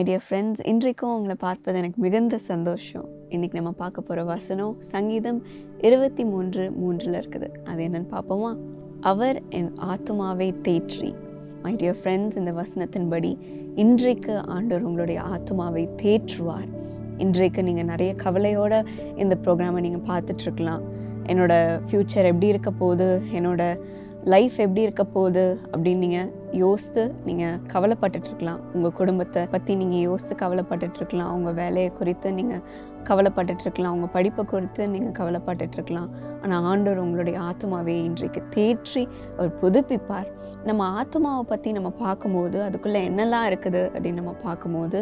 My dear friends இன்றைக்கும் உங்களை பார்ப்பது எனக்கு மிகுந்த சந்தோஷம். இன்றைக்கி நம்ம பார்க்க போகிற வசனம் சங்கீதம் இருபத்தி மூன்று மூன்றில் இருக்குது. அது என்னன்னு பார்ப்போமா? அவர் என் ஆத்துமாவை தேற்றி. மை டியர் ஃப்ரெண்ட்ஸ் இந்த வசனத்தின்படி இன்றைக்கு ஆண்டவர் உங்களுடைய ஆத்துமாவை தேற்றுவார். இன்றைக்கு நீங்கள் நிறைய கவலையோட இந்த ப்ரோக்ராமை நீங்கள் பார்த்துட்ருக்கலாம் என்னோடய ஃப்யூச்சர் எப்படி இருக்க போகுது என்னோட லைஃப் எப்படி இருக்க போகுது அப்படின்னு நீங்கள் யோசித்து நீங்கள் கவலைப்பட்டுட்ருக்கலாம். உங்கள் குடும்பத்தை பற்றி நீங்கள் யோசித்து கவலைப்பட்டுட்ருக்கலாம். உங்கள் வேலையை குறித்து நீங்கள் கவலைப்பட்டுட்ருக்கலாம். உங்கள் படிப்பை குறித்து நீங்கள் கவலைப்பட்டுட்ருக்கலாம். ஆனால் ஆண்டவர் உங்களுடைய ஆத்மாவை இன்றைக்கு தேற்றி அவர் புதுப்பிப்பார். நம்ம ஆத்மாவை பற்றி நம்ம பார்க்கும்போது அதுக்குள்ளே என்னெல்லாம் இருக்குது அப்படின்னு நம்ம பார்க்கும்போது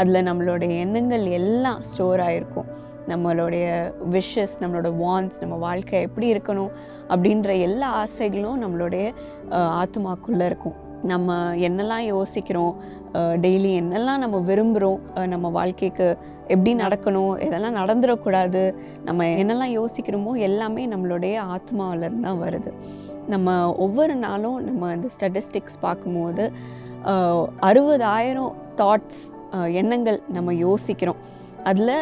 அதில் நம்மளுடைய எண்ணங்கள் எல்லாம் ஸ்டோர் ஆகிருக்கும் நம்மளுடைய விஷஸ் நம்மளோட வான்ஸ் நம்ம வாழ்க்கை எப்படி இருக்கணும் அப்படின்ற எல்லா ஆசைகளும் நம்மளுடைய ஆத்மாக்குள்ளே இருக்கும். நம்ம என்னெல்லாம் யோசிக்கிறோம் டெய்லி என்னெல்லாம் நம்ம விரும்புகிறோம் நம்ம வாழ்க்கைக்கு எப்படி நடக்கணும் எதெல்லாம் நடந்துடக்கூடாது நம்ம என்னெல்லாம் யோசிக்கிறோமோ எல்லாமே நம்மளுடைய ஆத்மாவிலேருந்து தான் வருது. நம்ம ஒவ்வொரு நாளும் நம்ம அந்த ஸ்டட்டிஸ்டிக்ஸ் பார்க்கும்போது அறுபதாயிரம் தாட்ஸ் எண்ணங்கள் நம்ம யோசிக்கிறோம். அதில்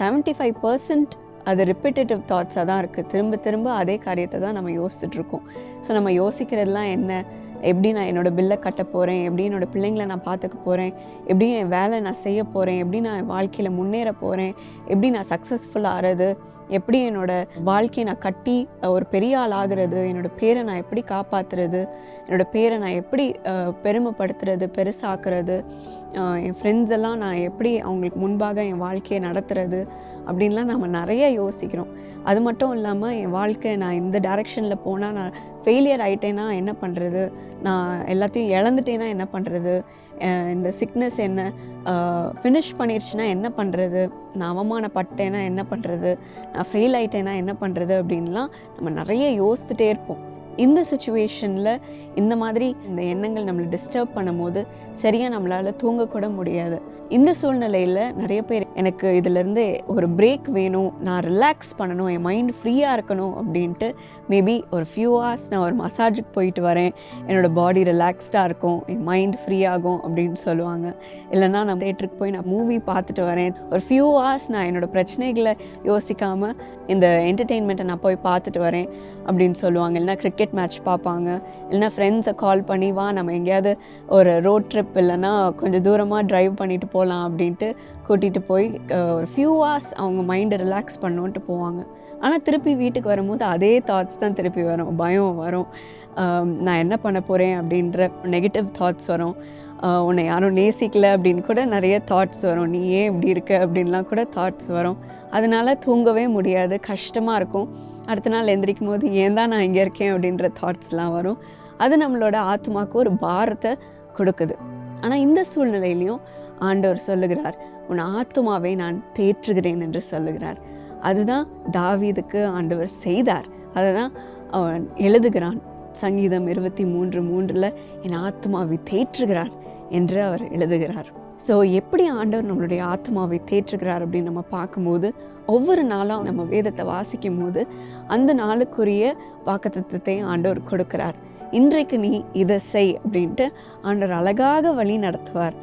செவன்ட்டி ஃபைவ் பர்சன்ட் அது ரிப்பீட்டேட்டிவ் தாட்ஸாக தான் இருக்குது திரும்ப திரும்ப அதே காரியத்தை தான் நம்ம யோசிச்சுட்ருக்கோம் ஸோ நம்ம யோசிக்கிறதுலாம் என்ன? எப்படி நான் என்னோடய பில்லை கட்ட போகிறேன் எப்படி என்னோடய பிள்ளைங்களை நான் பார்த்துக்க போகிறேன் எப்படி என் வேலை நான் செய்ய போகிறேன் எப்படி நான் என் வாழ்க்கையில் முன்னேற போகிறேன் எப்படி நான் சக்ஸஸ்ஃபுல் ஆகிறது எப்படி என்னோடய வாழ்க்கையை நான் கட்டி ஒரு பெரிய ஆள் ஆகிறது என்னோட பேரை நான் எப்படி காப்பாற்றுறது என்னோட பேரை நான் எப்படி பெருமைப்படுத்துறது பெருசாக்குறது என் ஃப்ரெண்ட்ஸ் எல்லாம் நான் எப்படி அவங்களுக்கு முன்பாக என் வாழ்க்கையை நடத்துறது அப்படின்லாம் நம்ம நிறைய யோசிக்கிறோம். அது மட்டும் இல்லாமல் என் வாழ்க்கை நான் இந்த டைரெக்ஷனில் போனால் நான் ஃபெயிலியர் ஆகிட்டேன்னா என்ன பண்ணுறது நான் எல்லாத்தையும் இழந்துட்டேன்னா என்ன பண்ணுறது இந்த சிக்னஸ் என்ன ஃபினிஷ் பண்ணிருச்சுன்னா என்ன பண்ணுறது நான் அவமானப்பட்டேன்னா என்ன பண்ணுறது நான் ஃபெயில் ஆகிட்டேன்னா என்ன பண்ணுறது அப்படின்லாம் நம்ம நிறைய யோசித்துட்டே இருப்போம். இந்த சுச்சுவேஷனில் இந்த மாதிரி இந்த எண்ணங்கள் நம்மளை டிஸ்டர்ப் பண்ணும்போது சரியாக நம்மளால் தூங்கக்கூட முடியாது. இந்த சூழ்நிலையில் நிறைய பேர் எனக்கு இதிலேருந்து ஒரு பிரேக் வேணும் நான் ரிலாக்ஸ் பண்ணணும் என் மைண்ட் ஃப்ரீயாக இருக்கணும் அப்படின்ட்டு மேபி ஒரு ஃபியூ ஹவர்ஸ் நான் ஒரு மசாஜுக்கு போயிட்டு வரேன். என்னோடய பாடி ரிலாக்ஸ்டாக இருக்கும் என் மைண்ட் ஃப்ரீ ஆகும் அப்படின்னு சொல்லுவாங்க. இல்லைனா நான் தேட்டருக்கு போய் நான் மூவி பார்த்துட்டு வரேன். ஒரு ஃபியூ ஹவர்ஸ் நான் என்னோடய பிரச்சனைகளை யோசிக்காமல் இந்த என்டர்டெயின்மெண்ட்டை நான் போய் பார்த்துட்டு வரேன் அப்படின்னு சொல்லுவாங்க. இல்லைனா கிரிக்கெட் மேட்ச் பார்ப்பாங்க. இல்லைனா ஃப்ரெண்ட்ஸை கால் பண்ணி வா நம்ம எங்கேயாவது ஒரு ரோட் ட்ரிப் இல்லைனா கொஞ்சம் தூரமாக ட்ரைவ் பண்ணிட்டு போகலாம் அப்படின்ட்டு கூட்டிகிட்டு போய் ஒரு ஃபியூ ஹவர்ஸ் அவங்க மைண்டை ரிலாக்ஸ் பண்ணோன்ட்டு போவாங்க. ஆனால் திருப்பி வீட்டுக்கு வரும்போது அதே தாட்ஸ் தான் திருப்பி வரும். பயம் வரும். நான் என்ன பண்ண போகிறேன் அப்படின்ற நெகட்டிவ் தாட்ஸ் வரும். உன்னை யாரும் நேசிக்கல அப்படின்னு கூட நிறைய தாட்ஸ் வரும். நீ ஏன் இப்படி இருக்க அப்படின்லாம் கூட தாட்ஸ் வரும். அதனால் தூங்கவே முடியாது. கஷ்டமாக இருக்கும். அடுத்த நாள் எந்திரிக்கும் போது ஏன் தான் நான் இங்கே இருக்கேன் அப்படின்ற தாட்ஸ்லாம் வரும். அது நம்மளோட ஆத்மாவுக்கு ஒரு பாரத்தை கொடுக்குது. ஆனால் இந்த சூழ்நிலையிலையும் ஆண்டவர் சொல்லுகிறார் உன் ஆத்மாவை நான் தேற்றுகிறேன் என்று சொல்லுகிறார். அதுதான் தாவீதுக்கு ஆண்டவர் செய்தார். அதை தான் அவன் எழுதுகிறான். சங்கீதம் இருபத்தி மூன்று மூன்றில் என் ஆத்மாவை தேற்றுகிறார் என்று அவர் எழுதுகிறார். ஸோ எப்படி ஆண்டவர் நம்மளுடைய ஆத்மாவை தேற்றுகிறார் அப்படின்னு நம்ம பார்க்கும்போது ஒவ்வொரு நாளும் நம்ம வேதத்தை வாசிக்கும் போது அந்த நாளுக்குரிய வாக்குத்தத்தை ஆண்டவர் கொடுக்கிறார். இன்றைக்கு நீ இதை செய் அப்படின்ட்டு ஆண்டவர் அழகாக வழி நடத்துவார்.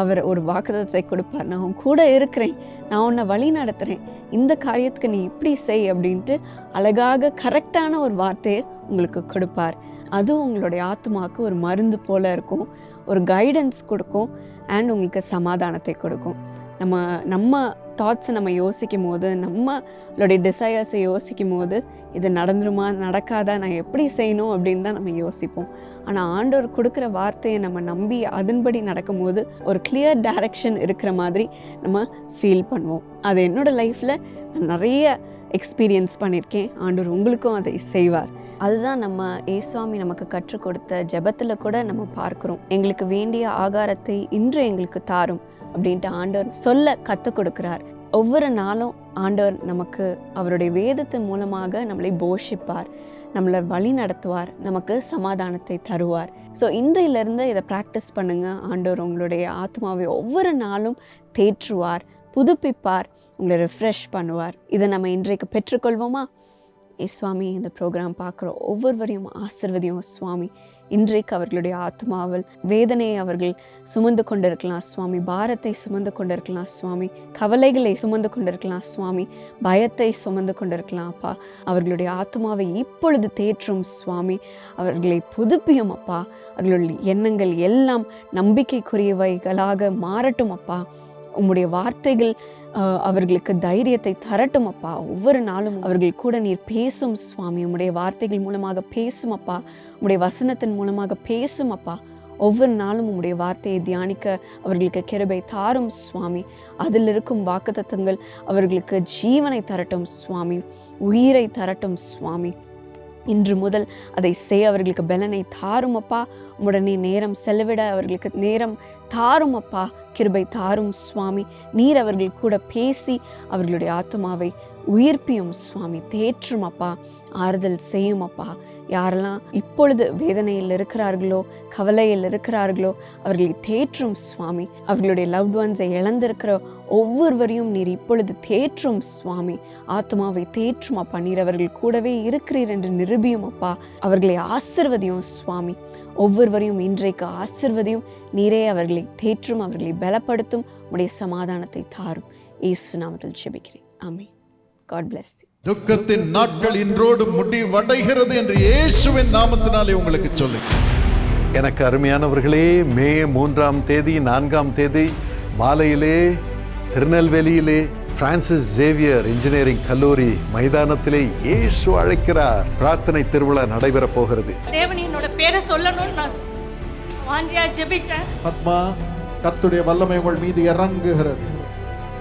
அவர் ஒரு வாக்குதத்தை கொடுப்பார். நான் உன் கூட இருக்கிறேன். நான் உன்னை வழி நடத்துகிறேன் இந்த காரியத்துக்கு நீ இப்படி செய் அப்படின்ட்டு அழகாக கரெக்டான ஒரு வார்த்தையை உங்களுக்கு கொடுப்பார். அதுவும் உங்களுடைய ஆத்மாவுக்கு ஒரு மருந்து போல் இருக்கும். ஒரு கைடன்ஸ் கொடுக்கும். அண்ட் உங்களுக்கு சமாதானத்தை கொடுக்கும். நம்ம நம்ம தாட்ஸை நம்ம யோசிக்கும் போது நம்மளுடைய டிசையர்ஸை யோசிக்கும் போது இது நடந்துருமா நடக்காதா நான் எப்படி செய்யணும் அப்படின்னு தான் நம்ம யோசிப்போம். ஆனால் ஆண்டவர் கொடுக்குற வார்த்தையை நம்ம நம்பி அதன்படி நடக்கும்போது ஒரு கிளியர் டைரக்ஷன் இருக்கிற மாதிரி நம்ம ஃபீல் பண்ணுவோம். அது என்னோடய லைஃப்பில் நிறைய எக்ஸ்பீரியன்ஸ் பண்ணியிருக்கேன். ஆண்டவர் உங்களுக்கும் அதை செய்வார். அதுதான் நம்ம ஏசுவாமி நமக்கு கற்றுக் கொடுத்த ஜபத்தில் கூட நம்ம பார்க்குறோம். எங்களுக்கு வேண்டிய ஆகாரத்தை இன்று எங்களுக்கு தாரும். அப்படின்ட்டு ஆண்டவர் சொல்ல கற்றுக் கொடுக்குறார். ஒவ்வொரு நாளும் ஆண்டவர் நமக்கு அவருடைய வேதத்தின் மூலமாக நம்மளை போஷிப்பார் நம்மளை வழி நடத்துவார் நமக்கு சமாதானத்தை தருவார். ஸோ இன்றையிலிருந்து இதை ப்ராக்டிஸ் பண்ணுங்கள் ஆண்டவர் உங்களுடைய ஆத்மாவை ஒவ்வொரு நாளும் தேற்றுவார் புதுப்பிப்பார் உங்களை ரிஃப்ரெஷ் பண்ணுவார். இதை நம்ம இன்றைக்கு பெற்றுக்கொள்வோமா? ஏ சுவாமி இந்த ப்ரோக்ராம் பார்க்குற ஒவ்வொருவரையும் ஆசிர்வதியும் சுவாமி. இன்றைக்கு அவர்களுடைய ஆத்மாவில் வேதனையை அவர்கள் சுமந்து கொண்டிருக்கலாம் சுவாமி. பாரத்தை சுமந்து கொண்டிருக்கலாம் சுவாமி. கவலைகளை சுமந்து கொண்டிருக்கலாம் சுவாமி. பயத்தை சுமந்து கொண்டிருக்கலாம் அப்பா. அவர்களுடைய ஆத்மாவை இப்பொழுது தேற்றும் சுவாமி. அவர்களை புதுப்பியும் அப்பா. அவர்களுடைய எண்ணங்கள் எல்லாம் நம்பிக்கைக்குரியவைகளாக மாறட்டும் அப்பா. உம்முடைய வார்த்தைகள் அஹ், அவர்களுக்கு தைரியத்தை தரட்டும் அப்பா. ஒவ்வொரு நாளும் அவர்கள் கூட நீர் பேசும் சுவாமி. உம்முடைய வார்த்தைகள் மூலமாக பேசும் அப்பா. உங்களுடைய வசனத்தின் மூலமாக பேசும் அப்பா. ஒவ்வொரு நாளும் உங்களுடைய வார்த்தையை தியானிக்க அவர்களுக்கு கிருபை தாரும் சுவாமி. அதில் இருக்கும் வாக்குத்தத்தங்கள் அவர்களுக்கு ஜீவனை தரட்டும் சுவாமி. உயிரை தரட்டும் சுவாமி. இன்று முதல் அதை செய்ய அவர்களுக்கு பலனை தாரும் அப்பா. உடனே நேரம் செலவிட அவர்களுக்கு நேரம் தாரும் அப்பா. கிருபை தாரும் சுவாமி. நீர் அவர்கள் கூட பேசி அவர்களுடைய ஆத்மாவை உயிர்ப்பியும் சுவாமி. தேற்றும் அப்பா. ஆறுதல் செய்யும் அப்பா. யாரெல்லாம் இப்பொழுது வேதனையில் இருக்கிறார்களோ கவலையில் இருக்கிறார்களோ அவர்களை தேற்றும் சுவாமி. அவர்களுடைய லவ்ட் ஒன்ஸை இழந்திருக்கிற ஒவ்வொருவரையும் நீர் இப்பொழுது தேற்றும் சுவாமி. ஆத்மாவை தேற்றும் அப்பா நீர் அவர்கள் கூடவே இருக்கிறீர் என்று நிரூபியும் அப்பா. அவர்களை ஆசிர்வதியும் சுவாமி. ஒவ்வொருவரையும் இன்றைக்கு ஆசிர்வதியும் நீரே அவர்களை தேற்றும் அவர்களை பலப்படுத்தும் உடைய சமாதானத்தை தாரும். இயேசு நாமத்தில் ஜெபிக்கிறேன். ஆமென். God bless you. துக்கத்தின் நாட்கள் இன்றோடு முடிவடைகிறது என்று இயேசுவின் நாமத்தினாலே உங்களுக்கு சொல்லு எனக்கு அருமையானவர்களே மே மூன்றாம் தேதி நான்காம் தேதி மாலையிலே திருநெல்வேலியிலே பிரான்சிஸ் ஜேவியர் இன்ஜினியரிங் கல்லூரி மைதானத்திலே இயேசு அழைக்கிறார். பிரார்த்தனை திருவிழா நடைபெறப் போகிறது. தேவன் என்னோட பேரை சொல்லணும்னு நான் வாஞ்சியா ஜெபிச்சேன். ஆத்மா கத்துடைய வல்லமை உங்கள் மீது இறங்குகிறது.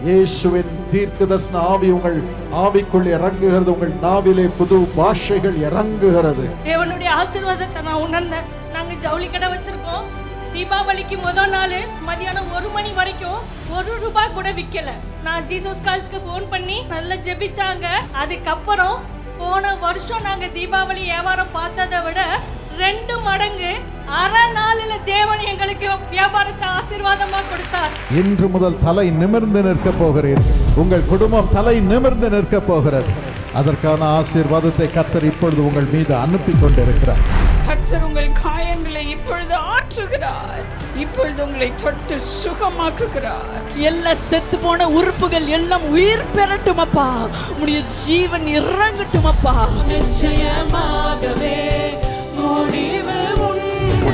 இயேசுவின் தீர்க்க தரிசன ஆவி உங்கள் ஆவிக்குள் இறங்குகிறது. உங்கள் நாவிலே புது பாஷைகள் இறங்குகிறது. தேவனுடைய ஆசீர்வாதத்தை நான் உணர்ந்தேன். நாங்க ஜவுளி கடை வச்சிருக்கோம். தீபாவளிக்கு முதல் நாள் மதியானம் ஒரு மணி வரைக்கும் ஒரு ரூபாய் கூட விற்கல நான் ஜீசஸ் கால்ஸ்க்கு ஃபோன் பண்ணி நல்லா ஜெபிச்சாங்க. அதுக்கப்புறம் போன வருஷம் நாங்கள் தீபாவளி வியாபாரம் பார்த்ததை விட ரெண்டு மடங்கு அரை நாளில் தேவன் எங்களுக்கு வியாபாரத்தை ஆசீர்வாதமாக கொடுத்தார். இன்று முதல் தலை நிமிர்ந்து நிற்க போகிறீர்கள். உங்கள் குடும்பம் தலை நிமிர்ந்து நிற்க போகிறது. அதற்கான ஆசீர்வாதத்தை கத்தர் இப்பொழுது உங்கள் மீது அனுப்பி கொண்டிருக்கிறார் கர்த்தர் உங்கள் காயங்களை இப்பொழுது ஆற்றுகிறார். இப்பொழுது உங்களை தொட்டு சுகமாக்குகிறார். எல்லாம் செத்து போன உறுப்புகள் எல்லாம் உயிர் பெறட்டும் அப்பா. உடைய ஜீவன் இறங்கட்டும் அப்பா. நிச்சயமாகவே